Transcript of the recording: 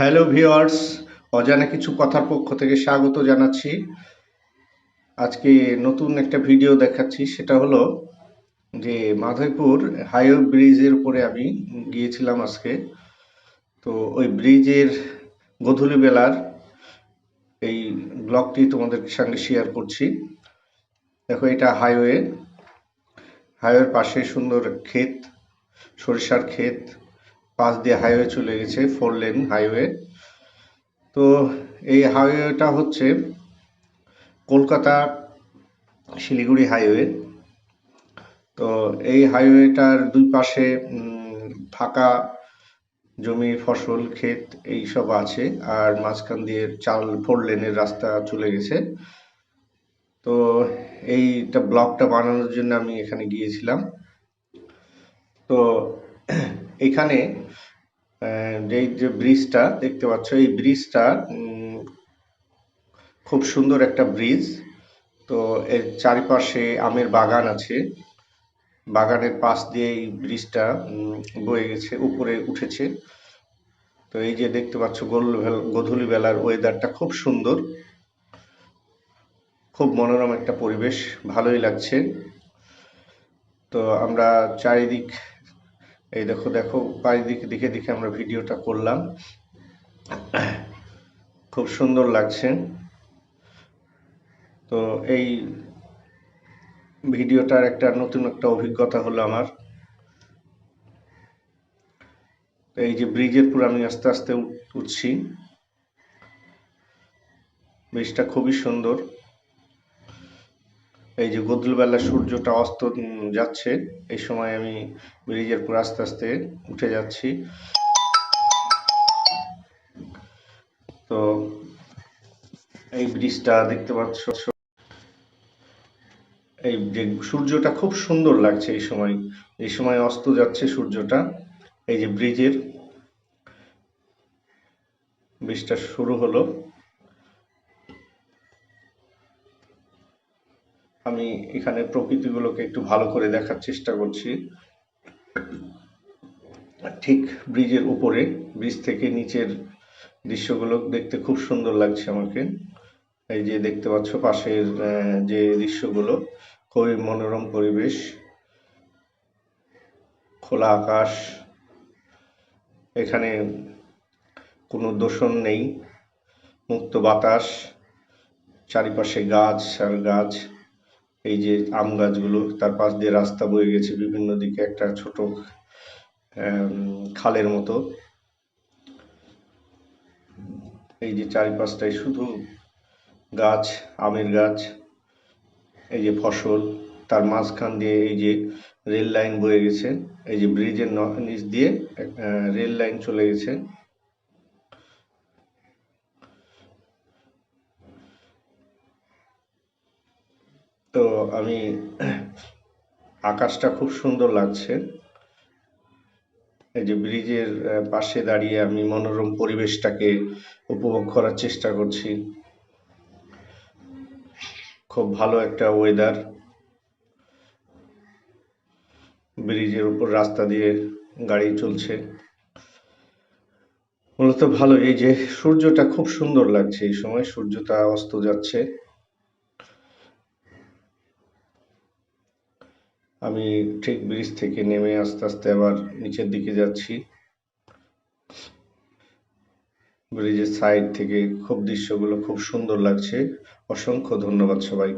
Hello viewers অজানা কিছু কথার পক্ষ থেকে স্বাগত জানাচ্ছি। আজকে নতুন একটা ভিডিও দেখাচ্ছি, সেটা হলো যে মাধবপুর হাইওয়ে ব্রিজের উপরে আমি গিয়েছিলাম আজকে। তো ওই ব্রিজের গধূলি বেলার এই ব্লগটি তোমাদের সঙ্গে শেয়ার করছি। দেখো এটা হাইওয়ে হাইওয়ের পাশে সুন্দর ক্ষেত, সরিষার ক্ষেত। পাশ দিয়ে হাইওয়ে চলে গেছে ফোর লেন হাইওয়ে তো এই হাইওয়েটা হচ্ছে কলকাতা শিলিগুড়ি হাইওয়ে তো এই হাইওয়েটার দুই পাশে ফাঁকা জমি, ফসল, ক্ষেত এই সব আছে, আর মাঝখান দিয়ে চাল ফোর লেনের রাস্তা চলে গেছে। তো এইটা ব্লকটা বানানোর জন্য আমি এখানে গিয়েছিলাম। তো এখানে যেই যে ব্রিজটা দেখতে পাচ্ছ, এই ব্রিজটা খুব সুন্দর একটা ব্রিজ। তো এর চারিপাশে আমের বাগান আছে। বাগানের পাশ দিয়ে এই ব্রিজটা বয়ে গেছে, উপরে উঠেছে। তো এই যে দেখতে পাচ্ছ গধূলি বেলার ওয়েদারটা খুব সুন্দর। খুব মনোরম একটা পরিবেশ, ভালোই লাগছে। তো আমরা চারিদিক এই দেখো দেখো চারিদিকে দিকে দিকে আমরা ভিডিওটা করলাম। খুব সুন্দর লাগছে। তো এই ভিডিওটার একটা নতুন একটা অভিজ্ঞতা হলো আমার। এই যে ব্রিজের পুরো আমি আস্তে আস্তে উঠ- উঠছি। ব্রিজটা খুবই সুন্দর। এই যে গোদলবেলা সূর্যটা অস্ত যাচ্ছে, এই সময় আমি ব্রিজের পুরো আস্তে আস্তে উঠে যাচ্ছি। তো এই ব্রিজটা দেখতে পাচ্ছ, এই যে সূর্যটা খুব সুন্দর লাগছে এই সময় এই সময় অস্ত যাচ্ছে সূর্যটা, এই যে ব্রিজের, ব্রিজটা শুরু হলো। আমি এখানে প্রকৃতিগুলোকে একটু ভালো করে দেখার চেষ্টা করছি। ঠিক ব্রিজের উপরে, ব্রিজ থেকে নিচের দৃশ্যগুলো দেখতে খুব সুন্দর লাগছে আমাকে। এই যে দেখতে পাচ্ছ পাশের যে দৃশ্যগুলো, খুবই মনোরম পরিবেশ, খোলা আকাশ, এখানে কোনো দূষণ নেই, মুক্ত বাতাস, চারিপাশে গাছ আর গাছ। এই যে আম গাছগুলো, তার পাশ দিয়ে রাস্তা বয়ে গেছে বিভিন্ন দিকে একটা ছোট খালের মতো। এই যে চারিপাশটায় শুধু গাছ, আমের গাছ, এই যে ফসল, তার মাঝখান দিয়ে এই যে রেল লাইন বয়ে গেছে, এই যে ব্রিজের নিচ দিয়ে রেল লাইন চলে গেছে। তো আমি আকাশটা খুব সুন্দর লাগছে। এই যে ব্রিজের পাশে দাঁড়িয়ে আমি মনোরম পরিবেশটাকে উপভোগ করার চেষ্টা করছি। খুব ভালো একটা ওয়েদার ব্রিজের উপর রাস্তা দিয়ে গাড়ি চলছে। মূলত ভালো, এই যে সূর্যটা খুব সুন্দর লাগছে এই সময়, সূর্যটা অস্ত যাচ্ছে। আমি ঠিক ব্রিজ থেকে নেমে আস্তে আস্তে আবার নিচের দিকে যাচ্ছি। ব্রিজের সাইড থেকে খুব দৃশ্যগুলো খুব সুন্দর লাগছে। অসংখ্য ধন্যবাদ সবাইকে।